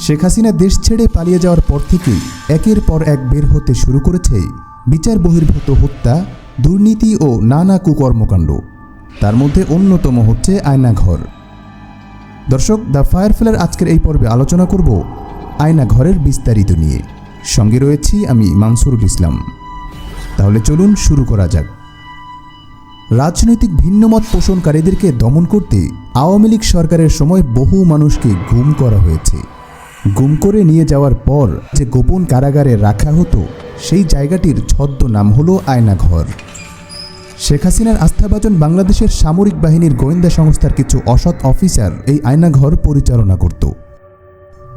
শেখ হাসিনা দেশ ছেড়ে পালিয়ে যাওয়ার পর থেকেই একের পর এক বের হতে শুরু করেছে বিচার বহির্ভূত হত্যা, দুর্নীতি ও নানা কুকর্মকাণ্ড। তার মধ্যে অন্যতম হচ্ছে আয়নাঘর। দর্শক, দ্য ফায়ার ফায়ারফ্লের আজকের এই পর্বে আলোচনা করব আয়নাঘরের বিস্তারিত নিয়ে। সঙ্গে রয়েছি আমি মানসুরুল ইসলাম। তাহলে চলুন শুরু করা যাক। রাজনৈতিক ভিন্নমত পোষণকারীদেরকে দমন করতে আওয়ামী লীগ সরকারের সময় বহু মানুষকে গুম করা হয়েছে। গুম করে নিয়ে যাওয়ার পর যে গোপন কারাগারে রাখা হতো, সেই জায়গাটির ছদ্ম নাম হলো আয়নাঘর। শেখ হাসিনার আস্থাভাজন বাংলাদেশের সামরিক বাহিনীর গোয়েন্দা সংস্থার কিছু অসৎ অফিসার এই আয়নাঘর পরিচালনা করত।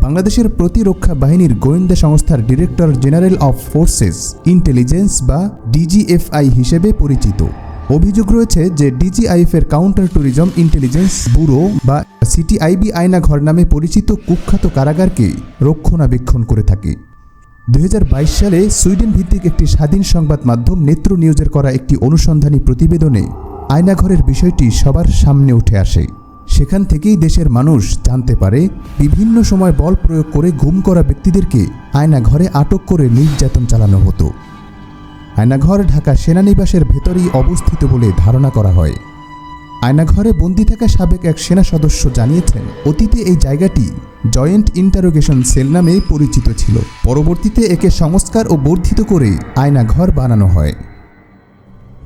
বাংলাদেশের প্রতিরক্ষা বাহিনীর গোয়েন্দা সংস্থার director general of forces intelligence বা ডিজিএফআই হিসেবে পরিচিত। অভিযোগ রয়েছে যে ডিজিআইএফ এর কাউন্টার ট্যুরিজম ইন্টেলিজেন্স ব্যুরো বা সিটিআইবি আয়নাঘর নামে পরিচিত কুখ্যাত কারাগারকে রক্ষণাবেক্ষণ করে থাকে। দু হাজার বাইশ সালে সুইডেন ভিত্তিক একটি স্বাধীন সংবাদ মাধ্যম নেত্র নিউজের করা একটি অনুসন্ধানী প্রতিবেদনে আয়নাঘরের বিষয়টি সবার সামনে উঠে আসে। সেখান থেকেই দেশের মানুষ জানতে পারে, বিভিন্ন সময় বল প্রয়োগ করে গুম করা ব্যক্তিদেরকে আয়নাঘরে আটক করে নির্যাতন চালানো হতো। আয়নাঘর ঢাকা সেনানিবাসের ভেতরেই অবস্থিত বলে ধারণা করা হয়। আয়নাঘরে বন্দি থাকা সাবেক এক সেনা সদস্য জানিয়েছেন, অতীতে এই জায়গাটি জয়েন্ট ইন্টারোগেশন সেল নামে পরিচিত ছিল। পরবর্তীতে একে সংস্কার ও বর্ধিত করে আয়নাঘর বানানো হয়।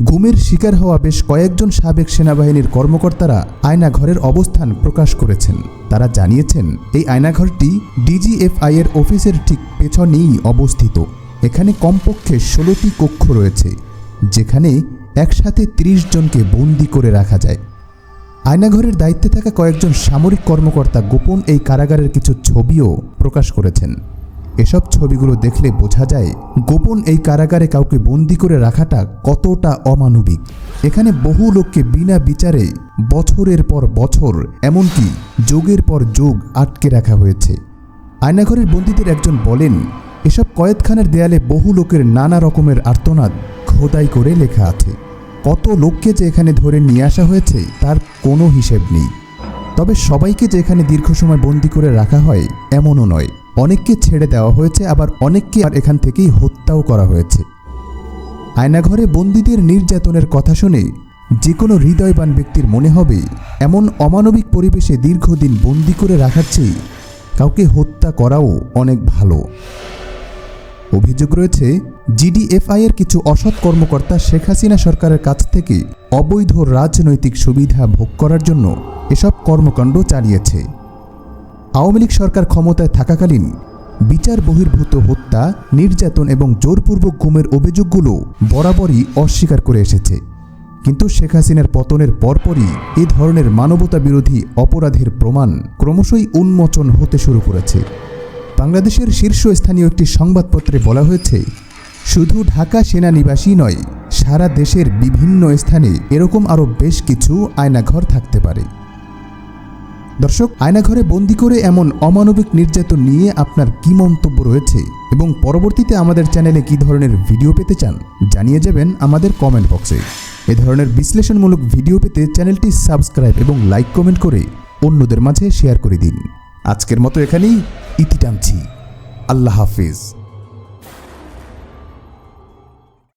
ঘুমের শিকার হওয়া বেশ কয়েকজন সাবেক সেনাবাহিনীর কর্মকর্তারা আয়নাঘরের অবস্থান প্রকাশ করেছেন। তারা জানিয়েছেন, এই আয়নাঘরটি ডিজিএফআই এর অফিসের ঠিক পেছনেই অবস্থিত। এখানে কমপক্ষে ষোলোটি কক্ষ রয়েছে, যেখানে একসাথে ৩০ জনকে বন্দি করে রাখা যায়। আয়নাঘরের দায়িত্বে থাকা কয়েকজন সামরিক কর্মকর্তা গোপন এই কারাগারের কিছু ছবিও প্রকাশ করেছেন। এসব ছবিগুলো দেখলে বোঝা যায়, গোপন এই কারাগারে কাউকে বন্দি করে রাখাটা কতটা অমানবিক। এখানে বহু লোককে বিনা বিচারে বছরের পর বছর, এমনকি যোগের পর যোগ আটকে রাখা হয়েছে। আয়নাঘরের বন্দীদের একজন বলেন এসব কয়েদখানার দেয়ালে বহু লোকের নানা রকমের আর্তনাদ খোদাই করে লেখা আছে। কত লোককে যে এখানে ধরে নিয়ে আসা হয়েছে, তার কোনো হিসেব নেই। তবে সবাইকে যে এখানে দীর্ঘ সময় বন্দি করে রাখা হয়, এমনও নয়। অনেককে ছেড়ে দেওয়া হয়েছে, আবার অনেককে আর এখান থেকেই হত্যাও করা হয়েছে। আয়নাঘরে বন্দীদের নির্যাতনের কথা শুনে যে কোনো হৃদয়বান ব্যক্তির মনে হবে, এমন অমানবিক পরিবেশে দীর্ঘদিন বন্দি করে রাখার চেয়ে কাউকে হত্যা করাও অনেক ভালো। অভিযোগ রয়েছে, জিডিএফআই এর কিছু অসৎ কর্মকর্তা শেখ হাসিনা সরকারের কাছ থেকে অবৈধ রাজনৈতিক সুবিধা ভোগ করার জন্য এসব কর্মকাণ্ড চালিয়েছে। আওয়ামী লীগ সরকার ক্ষমতায় থাকাকালীন বিচার বহির্ভূত হত্যা, নির্যাতন এবং জোরপূর্বক গুমের অভিযোগগুলো বরাবরই অস্বীকার করে এসেছে। কিন্তু শেখ হাসিনার পতনের পরপরই এ ধরনের মানবতা বিরোধী অপরাধের প্রমাণ ক্রমশই উন্মোচন হতে শুরু করেছে। বাংলাদেশের শীর্ষস্থানীয় একটি সংবাদপত্রে বলা হয়েছে, শুধু ঢাকা সেনানিবাসী নয়, সারা দেশের বিভিন্ন স্থানে এরকম আরও বেশ কিছু আয়নাঘর থাকতে পারে। দর্শক, আয়নাঘরে বন্দি করে এমন অমানবিক নির্যাতন নিয়ে আপনার কি মন্তব্য রয়েছে এবং পরবর্তীতে আমাদের চ্যানেলে কি ধরনের ভিডিও পেতে চান জানিয়ে যাবেন আমাদের কমেন্ট বক্সে। এ ধরনের বিশ্লেষণমূলক ভিডিও পেতে চ্যানেলটি সাবস্ক্রাইব এবং লাইক কমেন্ট করে অন্যদের মাঝে শেয়ার করে দিন। আজকের মতো এখানেই। ইতি টানছি। আল্লাহ হাফিজ।